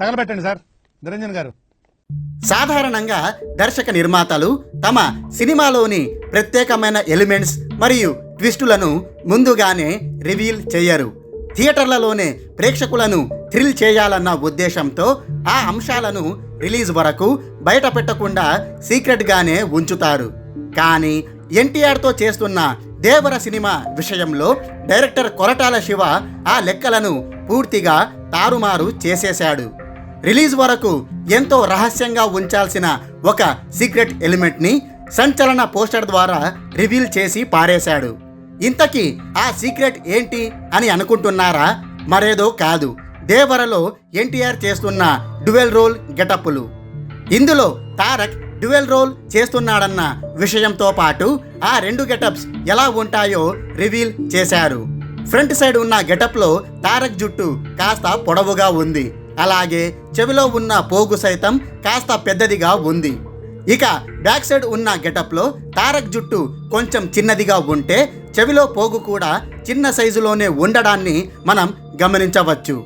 తగలబెట్టండి sir. Niranjan గారు. సాధారణంగా దర్శక నిర్మాతలు తమ సినిమాలోని ప్రత్యేకమైన ఎలిమెంట్స్ మరియు ట్విస్టులను ముందుగానే రివీల్ చేయరు. థియేటర్లలోనే ప్రేక్షకులను థ్రిల్ చేయాలన్న ఉద్దేశంతో ఆ అంశాలను రిలీజ్ వరకు బయట పెట్టకుండా సీక్రెట్గానే ఉంచుతారు. కానీ ఎన్టీఆర్తో చేస్తున్న దేవర సినిమా విషయంలో డైరెక్టర్ కొరటాల శివ ఆ లెక్కలను పూర్తిగా తారుమారు చేసేశాడు. రిలీజ్ వరకు ఎంతో రహస్యంగా ఉంచాల్సిన ఒక సీక్రెట్ ఎలిమెంట్ని సంచలన పోస్టర్ ద్వారా రివీల్ చేసి పారేశాడు. ఇంతకీ ఆ సీక్రెట్ ఏంటి అని అనుకుంటున్నారా? మరేదో కాదు. దేవరలో ఎన్టీఆర్ చేస్తున్న డ్యువెల్ రోల్ గెటప్పులు. ఇందులో తారక్ డ్యువెల్ రోల్ చేస్తున్నాడన్న విషయంతో పాటు ఆ రెండు గెటప్స్ ఎలా ఉంటాయో రివీల్ చేశారు. ఫ్రంట్ సైడ్ ఉన్న గెటప్లో తారక్ జుట్టు కాస్త పొడవుగా ఉంది. అలాగే చెవిలో ఉన్న పోగు సైతం కాస్త పెద్దదిగా ఉంది. ఇక బ్యాక్ సైడ్ ఉన్న గెటప్లో తారక్ జుట్టు కొంచెం చిన్నదిగా ఉంటే చెవిలో పోగు కూడా చిన్న సైజులోనే ఉండడాన్ని మనం గమనించవచ్చు.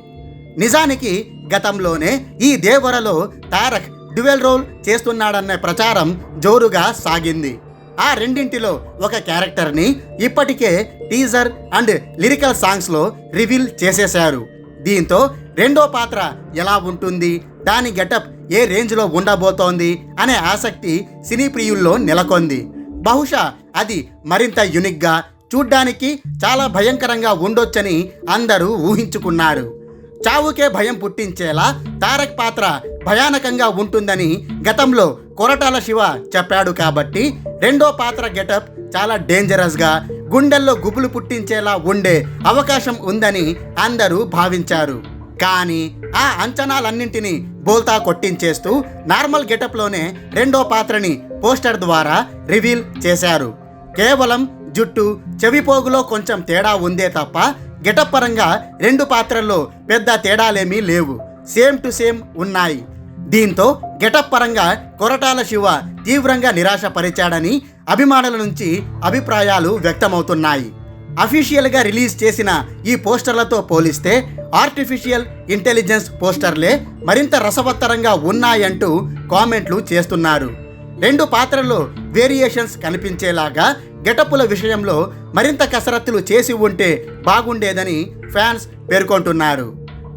నిజానికి గతంలోనే ఈ దేవరలో తారక్ డ్యువెల్ రోల్ చేస్తున్నాడనే ప్రచారం జోరుగా సాగింది. ఆ రెండింటిలో ఒక క్యారెక్టర్ని ఇప్పటికే టీజర్ అండ్ లిరికల్ సాంగ్స్లో రివీల్ చేసేశారు. దీంతో రెండో పాత్ర ఎలా ఉంటుంది? దాని గెటప్ ఏ రేంజ్లో ఉండబోతోంది? అనే ఆసక్తి సినీ ప్రియుల్లో నెలకొంది. బహుశా అది మరింత యునిక్గా చూడ్డానికి చాలా భయంకరంగా ఉండొచ్చని అందరూ ఊహించుకున్నారు. చావుకే భయం పుట్టించేలా తారక్ పాత్ర భయానకంగా ఉంటుందని గతంలో కొరటాల శివ చెప్పాడు కాబట్టి రెండో పాత్ర గెటప్ చాలా డేంజరస్గా గుండెల్లో గుబులు పుట్టించేలా ఉండే అవకాశం ఉందని అందరూ భావించారు. కానీ ఆ అంచనాలన్నింటినీ బోల్తా కొట్టించేస్తూ నార్మల్ గెటప్లోనే రెండో పాత్రని పోస్టర్ ద్వారా రివీల్ చేశారు. కేవలం జుట్టు చెవిపోగులో కొంచెం తేడా ఉందే తప్ప గెటప్ పరంగా రెండు పాత్రల్లో పెద్ద తేడాలేమీ లేవు. సేమ్ టు సేమ్ ఉన్నాయి. దీంతో గెటప్ పరంగా కొరటాల శివ తీవ్రంగా నిరాశపరిచాడని అభిమానుల నుంచి అభిప్రాయాలు వ్యక్తమవుతున్నాయి. అఫీషియల్గా రిలీజ్ చేసిన ఈ పోస్టర్లతో పోలిస్తే ఆర్టిఫిషియల్ ఇంటెలిజెన్స్ పోస్టర్లే మరింత రసవత్తరంగా ఉన్నాయంటూ కామెంట్లు చేస్తున్నారు. రెండు పాత్రల్లో వేరియేషన్స్ కనిపించేలాగా గెటప్పుల విషయంలో మరింత కసరత్తులు చేసి ఉంటే బాగుండేదని ఫ్యాన్స్ పేర్కొంటున్నారు.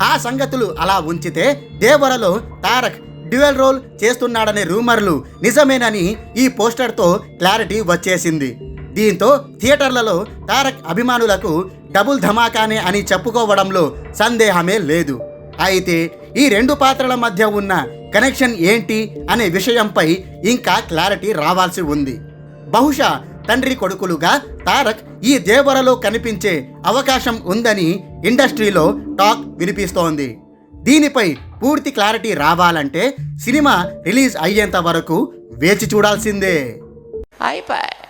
ఆ సంగతులు అలా ఉంచితే దేవరలో తారక్ డ్యూయల్ రోల్ చేస్తున్నాడనే రూమర్లు నిజమేనని ఈ పోస్టర్తో క్లారిటీ వచ్చేసింది. దీంతో థియేటర్లలో తారక్ అభిమానులకు డబుల్ ధమాకానే అని చెప్పుకోవడంలో సందేహమే లేదు. అయితే ఈ రెండు పాత్రల మధ్య ఉన్న కనెక్షన్ ఏంటి అనే విషయంపై ఇంకా క్లారిటీ రావాల్సి ఉంది. బహుశా తండ్రి కొడుకులుగా తారక్ ఈ దేవరలో కనిపించే అవకాశం ఉందని ఇండస్ట్రీలో టాక్ వినిపిస్తోంది. దీనిపై పూర్తి క్లారిటీ రావాలంటే సినిమా రిలీజ్ అయ్యేంత వరకు వేచి చూడాల్సిందే. అయిపోయి